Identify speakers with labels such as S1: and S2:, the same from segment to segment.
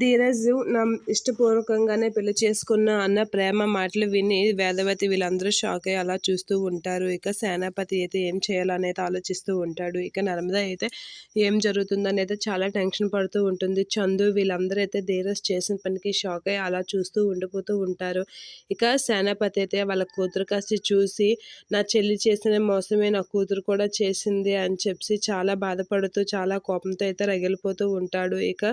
S1: ధీరజ్ నా ఇష్టపూర్వకంగానే పెళ్ళి చేసుకున్న అన్న ప్రేమ మాటలు విని వేదవతి వీళ్ళందరూ షాక్ అయ్యి అలా చూస్తూ ఉంటారు. ఇక సేనాపతి అయితే ఏం చేయాలనేది ఆలోచిస్తూ ఉంటాడు. ఇక నర్మద అయితే ఏం జరుగుతుందని అయితే చాలా టెన్షన్ పడుతూ ఉంటుంది. చందు వీళ్ళందరూ అయితే ధీరజ్ చేసిన పనికి షాక్ అయ్యి అలా చూస్తూ ఉండిపోతూ ఉంటారు. ఇక సేనాపతి అయితే వాళ్ళ కూతురు కాసి చూసి నా చెల్లి చేసిన మోసమే నా కూతురు కూడా చేసింది అని చెప్పి చాలా బాధపడుతూ చాలా కోపంతో అయితే రగిలిపోతూ ఉంటాడు. ఇక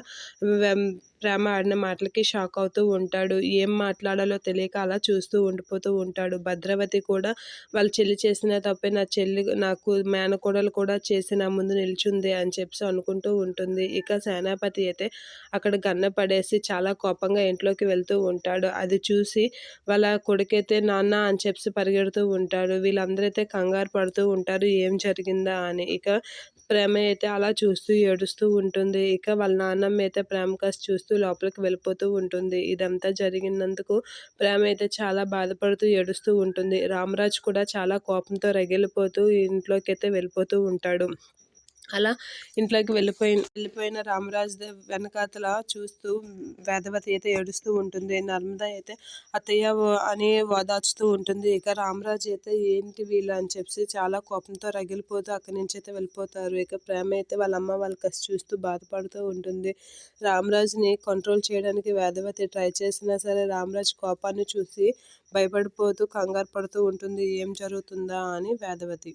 S1: ప్రేమ ఆడిన మాటలకి షాక్ అవుతూ ఉంటాడు. ఏం మాట్లాడాలో తెలియక అలా చూస్తూ ఉండిపోతూ ఉంటాడు. భద్రవతి కూడా వాళ్ళ చెల్లి చేసిన తప్పే నా చెల్లి నాకు మేనకోడలు కూడా చేసి నా ముందు నిల్చుంది అని చెప్పి అనుకుంటూ ఉంటుంది. ఇక సేనాపతి అయితే అక్కడ గన్న పడేసి చాలా కోపంగా ఇంట్లోకి వెళ్తూ ఉంటాడు. అది చూసి వాళ్ళ కొడుకైతే నాన్న అని చెప్పి పరిగెడుతూ ఉంటాడు. వీళ్ళందరూ అయితే కంగారు పడుతూ ఉంటారు. ఏం జరిగిందా? అని. ఇక ప్రేమ అయితే అలా చూస్తూ ఏడుస్తూ ఉంటుంది. ఇక వాళ్ళ నాన్నమ్మ అయితే ప్రేమ కాస్త చూస్తూ లోపలికి వెళ్ళిపోతూ ఉంటుంది. ఇదంతా జరిగినందుకు ప్రేమ అయితే చాలా బాధపడుతూ ఏడుస్తూ ఉంటుంది. రామరాజ్ కూడా చాలా కోపంతో రగిలిపోతూ ఇంట్లోకి అయితే వెళ్ళిపోతూ ఉంటాడు. అలా ఇంట్లోకి వెళ్ళిపోయిన వెళ్ళిపోయిన రామరాజు వెనకాతల చూస్తూ వేదవతి అయితే ఏడుస్తూ ఉంటుంది నర్మద అయితే అత్తయ్య అని వాదాచుతూ ఉంటుంది. ఇక రామరాజు అయితే ఏంటి వీళ్ళు అని చెప్పి చాలా కోపంతో రగిలిపోతూ అక్కడి నుంచి అయితే వెళ్ళిపోతారు. ఇక ప్రేమ అయితే వాళ్ళ అమ్మ వాళ్ళ కసి చూస్తూ బాధపడుతూ ఉంటుంది. రామరాజుని కంట్రోల్ చేయడానికి వేదవతి ట్రై చేసినా సరే రామరాజు కోపాన్ని చూసి భయపడిపోతూ కంగారు పడుతూ ఉంటుంది. ఏం జరుగుతుందా అని వేదవతి.